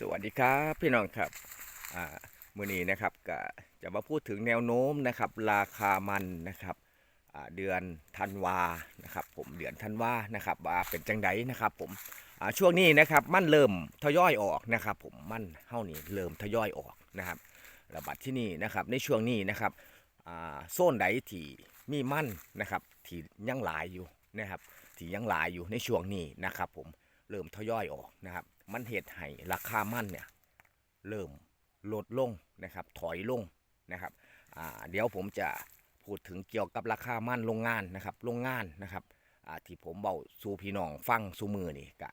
สวัสดีครับพี่น้องครับมื่อนี้นะครับก็จะมาพูดถึงแนวโน้มนะครับราคามันนะครับเดือนธันวานะครับผมเดือนธันวานะครับว่าเป็นจังไดนะครับผมช่วงนี้นะครับมันเริ่มทยอยออกนะครับผมมันเฮ้านี่เริ่มทยอยออกนะครับระบาดที่นี่นะครับในช่วงนี้นะครับโซนใดที่มีมันนะครับที่ยังหลายอยู่นะครับที่ยังหลายอยู่ในช่วงนี้นะครับผม เริ่มทยอยออกนะครับ มันเหตุให้ราคามันเนี่ยเริ่มลดลงนะครับ ถอยลงนะครับเดี๋ยวผมจะพูดถึงเกี่ยวกับราคามันโรงงานนะครับโรงงานนะครับที่ผมเบาสู่พี่น้องฟังสู่มือนี่ก็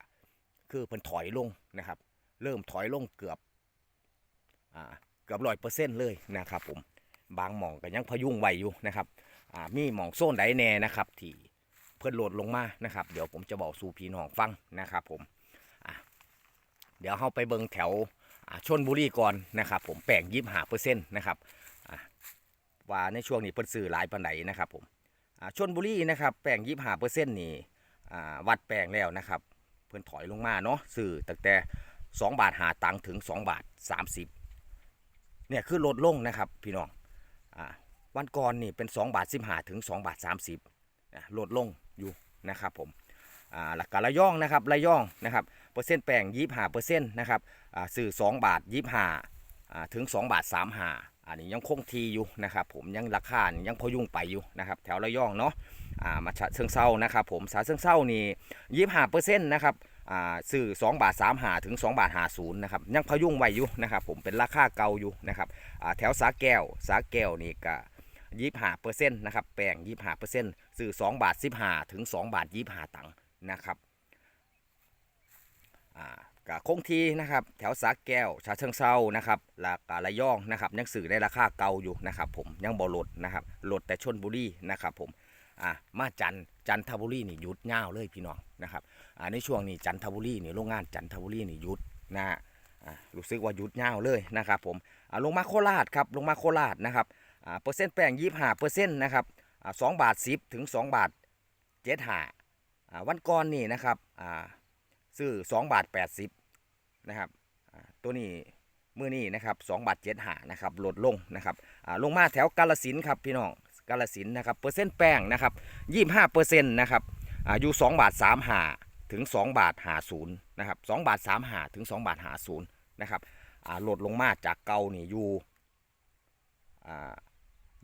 คือเพิ่นถอยลงนะครับ เริ่มถอยลงเกือบอเกือบร้อยเปอร์เซ็นต์เลยนะครับผมบางหม่องก็ยังพยุงไหวอยู่นะครับมีหม่องโซนใดแน่นะครับที่ เพื่อนโหลดลงมานะครับ เดี๋ยวผมจะบอกสู่พี่น้องฟังนะครับผมเดี๋ยวเข้าไปเบิงแถวชนบุรีก่อนนะครับ ผมแป้งยิบหาเปอร์เซ็นต์นะครับว่าในช่วงนี้เพิ่นซื้อหลายปันไหนนะครับผมชนบุรีนะครับแป้งยิบหาเปอร์เซ็นต์นี่วัดแป้งแล้วนะครับ เพิ่นถอยลงมาเนาะซื้อตั้งแต่ 2 บาทหาตังถึง 2 บาท 30เนี่ยคือลดลงนะครับพี่น้องอวันก่อนนี่เป็น 2 บาท15ถึง 2 บาท 30ลดลง อยู่นะครับผมอ่าหลักการระย่องนะครับระย่องนะครับเปอร์เซ็นต์แป้งยี่ห้าเปอร์เซ็นต์นะครับอ่าสื่อ2บาทยี่ห้าถึง2บาท3หาอันนี้ยังคงทีอยู่นะครับผมยังราคายังพยุงไปอยู่นะครับแถวระย่องเนาะอ่ามาฉะเชิงเซานะครับผมสาเชิงเซานี่ยี่ห้าเปอร์เซ็นต์นะครับอ่าสื่อ2บาท3หาถึง 2 บาทหาศูนย์นะครับยังพยุงไว้อยู่นะครับผมเป็นราคาเก่าอยู่นะครับอ่าแถวสาแก้วสาแก้วนี่ก็ ยี่ห้าเปอร์เซ็นต์นะครับแป้งยี่ห้าเปอร์เซ็นต์ซื้อสองบาทสิบห้าถึงสองบาทยี่ห้าตังค์นะครับอ่ากะคงทีนะครับแถวสาแก้วชาเชิงเซานะครับละกะระยองนะครับยังซื้อได้ราคาเก่าอยู่นะครับผมยังบ่ลดนะครับลดแต่ชนบุรีนะครับผมอ่ามาจันทร์จันทบุรีนี่หยุดเงาเลยพี่น้องนะครับอ่าในช่วงนี้จันทบุรีนี่โรงงานจันทบุรีนี่หยุดนะอ่ารู้สึกว่ายุดเงาเลยนะครับผมอ่าลงมาโคราชครับลงมาโคราชนะครับ เปอร์เซ็นต์แป้งยี่ห้าเปอร์เซ็นต์นะครับสองบาทสิบถึงสองบาทเจ็ดห้าวันก่อนนี่นะครับอ่าซื้อสองบาทแปดสิบนะครับตัวนี้มือนี้นะครับสองบาทเจ็ดห้านะครับลดลงนะครับอ่าลงมาแถวกาลสินครับพี่น้องกาลสินนะครับเปอร์เซ็นต์แป้งนะครับยี่ห้าเปอร์เซ็นต์นะครับอ่าอยู่สองบาทสามห้าถึงสองบาทหาศูนย์นะครับสองบาทสามห้าถึงสองบาทหาศูนย์นะครับอ่าลดลงมาจากเก่านี่อยู่อ่า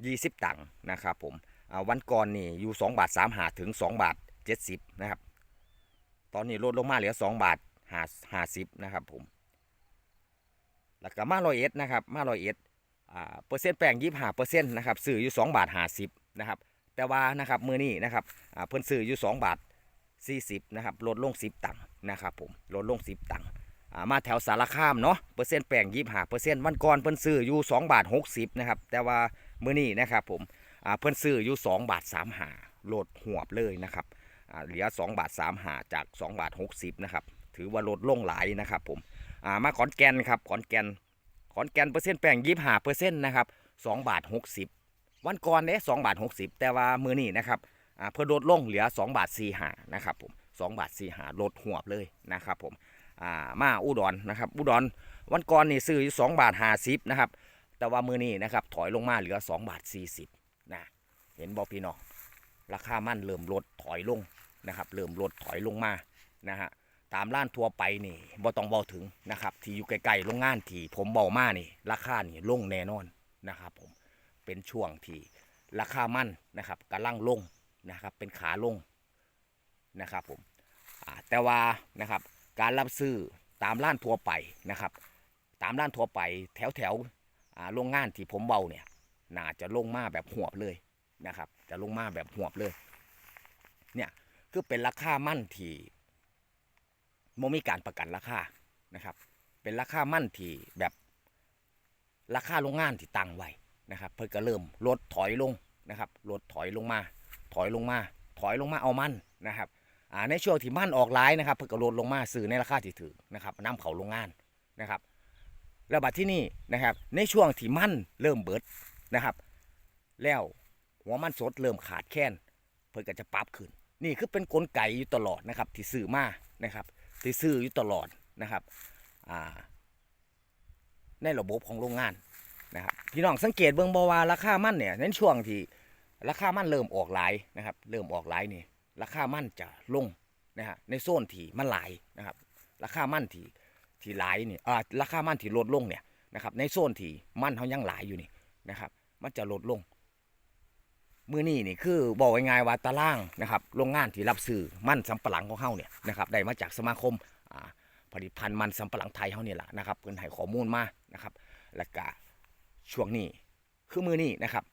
20 ตังค์นะครับผมวันก่อนนี่อยู่ 2 บาท3หาถึง 2 บาท 70 นะครับ ตอนนี้ลดลงมาเหลือ 2 บาท5 50นะครับผม แล้วก็มาลอยเอ็ดนะครับ มาลอยเอ็ดเปอร์เซ็นต์แป้ง25เปอร์เซ็นต์นะครับซื้ออยู่ 2 บาท50นะครับ แต่ว่านะครับมือนี้นะครับเพิ่นซื้ออยู่ 2 บาท 40 นะครับ ลดลง 10 ตังค์นะครับผม ลดลง 10 ตังค์มาแถวสารคามเนาะ เปอร์เซ็นต์แป้ง25เปอร์เซ็นต์วันก่อนเพิ่นซื้ออยู่ 2 บาท 60 นะครับ แต่ว่า มื่อนี้นะครับผมเพิ่นซื้ออยู่2บาท3หาโหลดหวบเลยนะครับเหลือ2บาท3หาจาก2บาท60นะครับถือว่าลดลงหลายนะครับผมมาขอนแก่นครับขอนแก่นขอนแก่นเปอร์เซ็นต์แป้ง25เปอร์เซ็นต์นะครับ2บาท60วันก่อนเด้2บาท60แต่ว่ามื้อนี้นะครับเพิ่นลดลงเหลือ2บาท4หานะครับผม2บาท4หาลดหวบเลยนะครับผมมาอุดรนะครับอุดรวันก่อนนี่ซื้ออยู่2บาท50นะครับ แต่ว่ามือนี้นะครับถอยลงมาเหลือ2บาท40นะเห็นบอกพี่น้องราคามันเริ่มลดถอยลงนะครับเริ่มลดถอยลงมานะฮะตามร้านทั่วไปนี่บ่ต้องเบาถึงนะครับที่อยู่ใกล้ๆโรงงานที่ผมเบามานี่ ราคานี่ลงแน่นอนนะครับผมเป็นช่วงที่ราคามันนะครับกำลังลงนะครับเป็นขาลงนะครับผมแต่ว่านะครับการรับซื้อตามร้านทั่วไปนะครับ ตามร้านทั่วไปแถวแถว โรงงานที่ผมเบาเนี่ยน่าจะลงมาแบบหวบเลยนะครับ จะลงมาแบบหวบเลย เนี่ยคือเป็นราคามั่นที่โมมีการประกันราคานะครับ เป็นราคามั่นที่แบบราคาโรงงานที่ตั้งไว้นะครับ เพิ่นก็เริ่มลดถอยลงนะครับลดถอยลงมา ถอยลงมา ถอยลงมาเอามันนะครับอ่าในช่วงที่มันออกหลายนะครับ เพิ่นก็ลดลงมาซื้อในราคาที่ถือนะครับนำเขาโรงงานนะครับ แล้วบัดที่นี่นะครับ ในช่วงที่มันเริ่มเบิดนะครับ แล้วหัวมันสดเริ่มขาดแคลนเพิ่นก็จะปรับขึ้น นี่คือเป็นกลไกอยู่ตลอดนะครับ ที่ซื้อมานะครับ ที่ซื้ออยู่ตลอดนะครับในระบบของโรงงานนะครับพี่น้องสังเกตเบิ่งบ่ว่าราคามันเนี่ยในช่วงที่ราคามันเริ่มออกหลายนะครับ เริ่มออกหลายนี่ราคามันจะลงนะฮะในโซนที่มันหลายนะครับ ราคามันที่ ที่หลายนี่อ่าราคามันที่ลดลงเนี่ยนะครับในโซนที่มันเขายังหลายอยู่นี่นะครับ มันจะลดลงมือนี่นี่คือบอกง่ายๆว่าตารางนะครับโรงงานที่รับซื้อมันสำปะหลังของเฮาเนี่ยนะครับได้มาจากสมาคมอ่าผลิตภัณฑ์มันสำปะหลังไทยเฮาเนี่ยแหละนะครับเพิ่นให้ข้อมูลมานะครับแล้วก็ช่วงนี้คือมือนี้นะครับ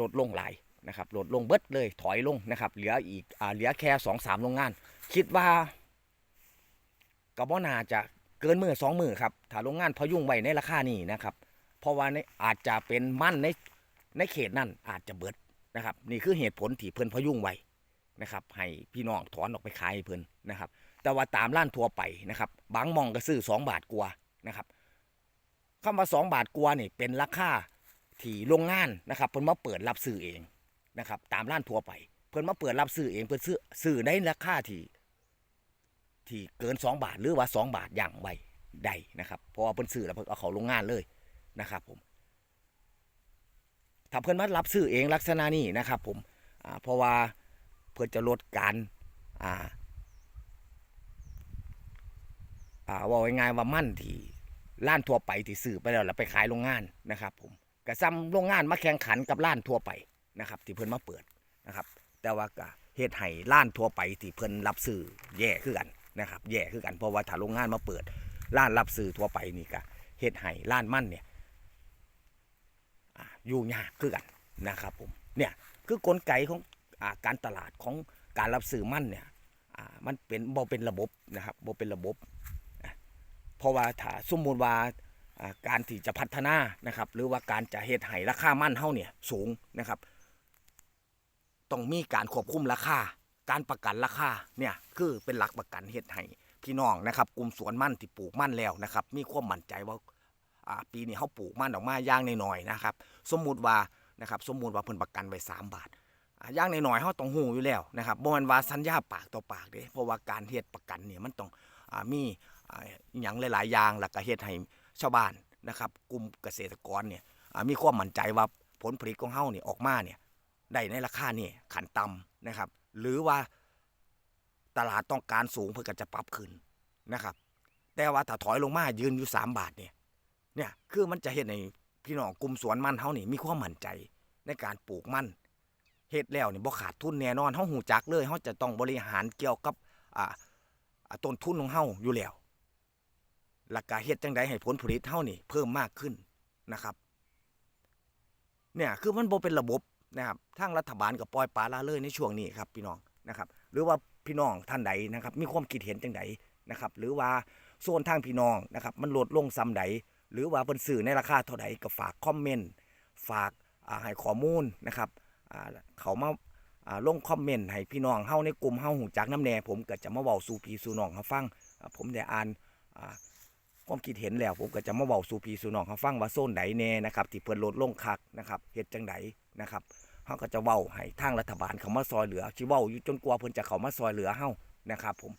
ลดลงหลายนะครับลดลงเบิดเลยถอยลงนะครับเหลืออีกอ่าเหลือแค่สองสามโรงงาน คิดว่าก็บ่น่าจะ เกินมือสองมือครับถ้าโรงงานพยุงไว้ในราคานี้นะครับ เพราะว่าในอาจจะเป็นมั่นในในเขตนั้นอาจจะเบิดนะครับ นี่คือเหตุผลที่เพิ่นพยุงไว้นะครับ ให้พี่น้องถอนออกไปขายเพิ่นนะครับ แต่ว่าตามร้านทั่วไปนะครับ บางมองก็ซื้อ2บาทกว่านะครับคำว่า2บาทกว่านี่เป็นราคาที่โรงงานนะครับเพิ่นมาเปิดรับซื้อเองนะครับ ตามร้านทั่วไป เพิ่นมาเปิดรับซื้อเองเพิ่นซื้อซื้อในราคาที่ ที่เกิน 2 บาทหรือว่า 2 บาทอย่างไวได้นะครับเพราะว่าเพิ่นซื้อแล้วเพิ่นเอาเขาโรงงานเลยนะครับผมถ้าเพื่อนมารับซื้อเองลักษณะนี้นะครับ ผมเพราะว่าเพื่อจะลดการอ่าอ่าว่าง่ายๆว่ามั่นที่ร้านทั่วไปที่ซื้อไปแล้วแล้วไปขายโรงงานนะครับ ผมกระซ้ำโรงงานมาแข่งขันกับร้านทั่วไปนะครับ ที่เพื่อนมาเปิดนะครับ แต่ว่าก็เฮ็ดให้ร้านทั่วไปที่เพื่อนรับซื้อแย่ขึ้นกัน นะครับแย่ขึ้นกันเพราะว่าถ้าโรงงานมาเปิดร้านรับซื้อทั่วไปนี่ก็เฮ็ดให้ร้านมั่นเนี่ยอยู่ยากคือกันนะครับผมเนี่ยคือกลไกของอการตลาดของการรับซื้อมั่นเนี่ยมันเป็นบ่เป็นระบบนะครับบ่เป็นระบบเพราะว่าถ้าสมมุติว่าการที่จะพัฒนานะครับ หรือว่าการจะเฮ็ดให้ราคามั่นเฮาเนี่ยสูงนะครับ ต้องมีการควบคุมราคา การประกันราคาเนี่ยคือเป็นหลักประกันเฮ็ดให้พี่น้องนะครับกลุ่มสวนมั่นที่ปลูกมั่นแล้วนะครับ มีความมั่นใจว่าอ่าปีนี้เขาปลูกมันออกมาย่างน้อยๆนะครับ สมมุติว่านะครับสมมุติว่าเพิ่นประกันไว้3บาทอ่าอย่างน้อยๆเขาต้องหูอยู่แล้วนะครับบ่แม่นว่าสัญญาปากต่อปากเด้เพราะว่าการเฮ็ดประกันเนี่ยมันต้องอ่ามีอ่าหย่างหลายๆอย่างแล้วก็เฮ็ดให้ชาวบ้านนะครับ กลุ่มเกษตรกรเนี่ยอ่ามีความมั่นใจว่าผลผลิตของเฮาเนี่ยออกมาเนี่ยได้ในราคานี่ขันต่ำนะครับ หรือว่าตลาดต้องการสูงเพื่อก็จะปรับขึ้นนะครับ แต่ว่าถ้าถอยลงมายืนอยู่สามบาทเนี่ยเนี่ยคือมันจะเห็นในพี่น้องกลุ่มสวนมันเฮานี่มีความมั่นใจในการปลูกมันเฮ็ดแล้วนี่บ่ขาดทุนแน่นอนเฮาหูจักเลยเฮาจะต้องบริหารเกี่ยวกับอ่าต้นทุนของเฮาอยู่แล้วแล้วก็เฮ็ดจังไดให้ผลผลิตเฮานี่เพิ่มมากขึ้นนะครับ เนี่ยคือมันบ่เป็นระบบ นะครับทางรัฐบาลก็ปล่อยปละละเลยในช่วงนี้ครับพี่น้องนะครับ หรือว่าพี่น้องท่านใดนะครับ มีความคิดเห็นจังไดนะครับ หรือว่าโซนทางพี่น้องนะครับ มันลดลงซ้ำใดหรือว่าเพิ่นซื้อในราคาเท่าใดก็ฝากคอมเมนต์ฝากอ่าให้ข้อมูลนะครับอ่าเขามาอ่าลงคอมเมนต์ให้พี่น้องเฮาในกลุ่มเฮาหูจักน้ำแน่ผมก็จะมาเว้าสู่พี่สู่น้องเฮาฟังผมได้อ่านความคิดเห็นแล้วผมก็จะมาเว้าสู่พี่สู่น้องเฮาฟังว่าโซนใดแน่นะครับที่เพิ่นลดลงคักนะครับเฮ็ดจังไดนะครับ เฮาก็จะเว้าให้ทางรัฐบาลเขามาซอยเหลือสิเว้าอยู่จนกว่าเพิ่นจะเขามาซอยเหลือเฮานะครับ ผม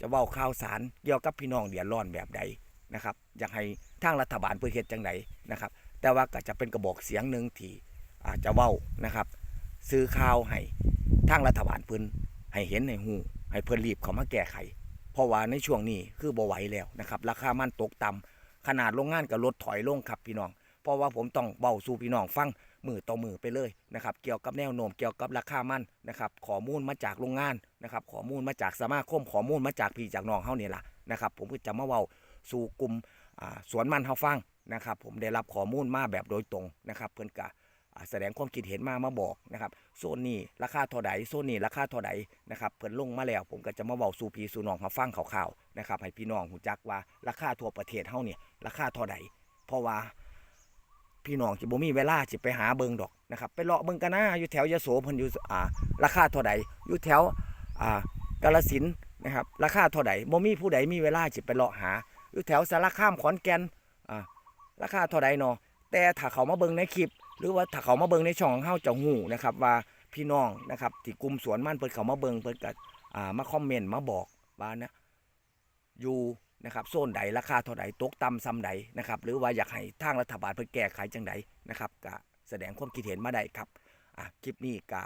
จะเว้าข่าวสารเกี่ยวกับพี่น้องเดือดร้อนแบบใดนะครับอยากให้ทางรัฐบาลเพื่อเฮ็ดจังไดนนะครับ แต่ว่าก็จะเป็นกระบอกเสียงหนึ่งที่อาจจะเว้านะครับ ซื้อข่าวให้ทางรัฐบาลเพิ่นให้เห็นในหูให้เพิ่นรีบเขามาแก้ไข เพราะว่าในช่วงนี้คือบ่ไหวแล้วนะครับ ราคามันตกต่ำขนาดโรงงานก็ลดถอยลงครับพี่น้อง เพราะว่าผมต้องเว้าสู่พี่น้องฟังมือต่อมือไปเลยนะครับเกี่ยวกับแนวโน้มเกี่ยวกับราคามันนะครับข้อมูลมาจากโรงงานนะครับข้อมูลมาจากสมาคมข้อมูลมาจากพี่จากน้องเฮานี่ล่ะนะครับผมก็จะมาเว้าสู่กลุ่มสวนมันเฮาฟังนะครับผมได้รับข้อมูลมาแบบโดยตรงนะครับเพิ่นก็อ่าแสดงความคิดเห็นมามาบอกนะครับโซนนี้ราคาเท่าใดโซนนี้ราคาเท่าใดนะครับเพิ่นลงมาแล้ว ผมก็จะมาเว้าสู่พี่สู่น้องเฮาฟังข่าวๆนะครับให้พี่น้องรู้จักว่าราคาทั่วประเทศเฮาเนี่ยราคาเท่าใดเพราะว่า พี่น้องสิบ่มีเวลาสิไปหาเบิงดอกนะครับ ไปเลาะเบิงกันนะอยู่แถวยโสเพิ่นอยู่อ่าราคาเท่าใดอยู่แถวอ่ากาฬสินนะครับราคาเท่าใดบ่มีผู้ใดมีเวลาสิไปเลาะหาอยู่แถวสารคามขอนแก่นอ่าราคาเท่าใดเนาะแต่ถ้าเขามาเบิงในคลิป หรือว่าถ้าเขามาเบิงในช่องเฮาจะฮู้นะครับว่าพี่น้องนะครับที่กลุ่มสวนมันเพิ่นเขามาเบิงเพิ่นก็อ่ามาคอมเมนต์มาบอกว่านะอยู่ นะครับโซนใดราคาเท่าใดตกต่ำซ้ำใดนะครับหรือว่าอยากให้ทางรัฐบาลเพิ่นแก้ไขจังใดนะครับก็แสดงความคิดเห็นมาได้ครับอะคลิปนี้ก็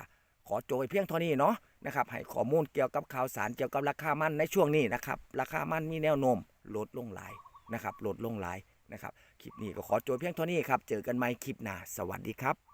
ขอโจยเพียงเท่านี้เนาะนะครับให้ข้อมูลเกี่ยวกับข่าวสารเกี่ยวกับราคามันในช่วงนี้นะครับราคามันมีแนวโน้มลดลงหลายนะครับลดลงหลายนะครับคลิปนี้ก็ขอโจยเพียงเท่านี้ครับเจอกันใหม่คลิปหน้าสวัสดีครับ